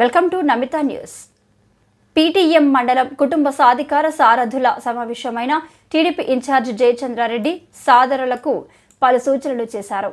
Welcome to Namitha news. PTM మండలం కుటుంబ సాధికార సారథుల సమావేశమైన టీడీపీ ఇన్ఛార్జ్ జయచంద్రారెడ్డి సాదరులకు పలు సూచనలు చేశారు.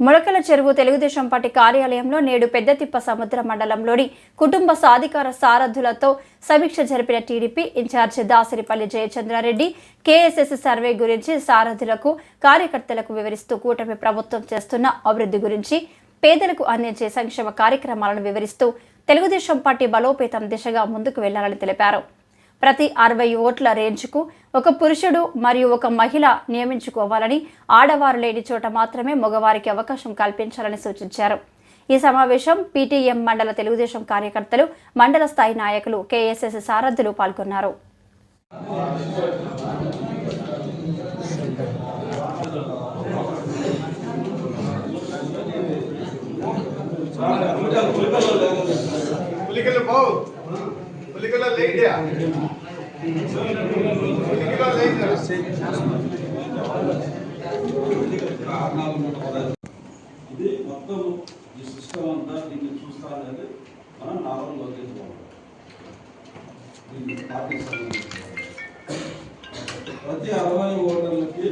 ములకల చెరువు తెలుగుదేశం పార్టీ కార్యాలయంలో నేడు పెద్దతిప్ప సముద్ర మండలంలోని కుటుంబ సాధికార సారథులతో సమీక్ష జరిపిన TDP in charge Dasaripalli Jayachandra Reddy KSS survey గురించి సారథులకు కార్యకర్తలకు వివరిస్తూ కూటమి ప్రభుత్వం చేస్తున్న అభివృద్ధి గురించి పేదలకు అందించే సంక్షేమ కార్యక్రమాలను వివరిస్తూ తెలుగుదేశం పార్టీ బలోపేతం దిశగా ముందుకు వెళ్ళాలని తెలిపారు. ప్రతి అరవై ఓట్ల రేంజ్కు ఒక పురుషుడు మరియు ఒక మహిళ నియమించుకోవాలని ఆడవారు లేని చోట మాత్రమే మగవారికి అవకాశం కల్పించాలని సూచించారు. ఈ సమావేశం పీటీఎం మండల తెలుగుదేశం కార్యకర్తలు మండల స్థాయి నాయకులు కేఎస్ఎస్ సారథులు పాల్గొన్నారు. పులికలు పోవు. పులికలు లేడియా పులికలు లేడియా ఇది మొత్తం ఈ సిస్టమ్ అంతా దీన్ని చూస్తా అనేది మనం నాలుగు లోకేసుకోవాలి దీన్ని పార్టీ ప్రతి అరవై ఓటర్లకి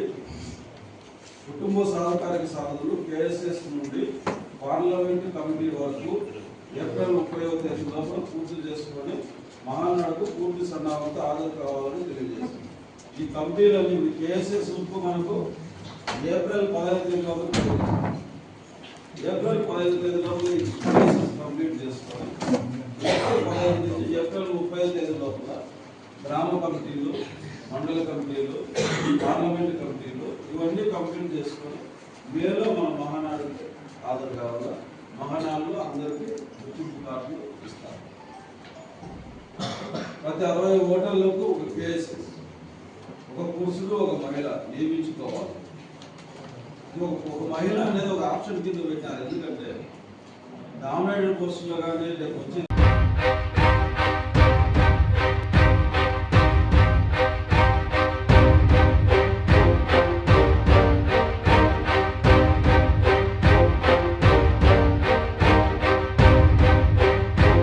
కుటుంబ సహకారిక సాధనలు కేఎస్ఎస్ నుండి పార్లమెంటు కమిటీ వరకు ఏప్రిల్ ముప్పైవ తేదీ లోపల పూర్తి చేసుకొని మహానాడుకు పూర్తి సన్నాహంతో హాజరు కావాలని తెలియజేస్తుంది. ఈ కమిటీలన్నీ కేసీ ఉప్పు మనకు ఏప్రిల్ పదహైదు తేదీ లోపల ఏప్రిల్ పదహైదు తేదీ లోపల కేసెస్ కంప్లీట్ చేసుకోవాలి. ఏప్రిల్ పదహైదు నుంచి ఏప్రిల్ ముప్పై తేదీ లోపల గ్రామ కమిటీలు మండల కమిటీలు పార్లమెంట్ కమిటీలు ఇవన్నీ కంప్లీట్ చేసుకొని మేలో మన మహానాడుకి హాజరు కావాలా? మహానాడులో అందరికీ ప్రతి అరవై ఓటర్లకు ఒక కేసు. ఒక పురుషుడు ఒక మహిళ నియమించుకోవాలి. ఒక మహిళ అనేది ఒక ఆప్షన్ కింద పెట్టారు ఎందుకంటే డామినేటెడ్ పోస్టులో కానీ లేకపోతే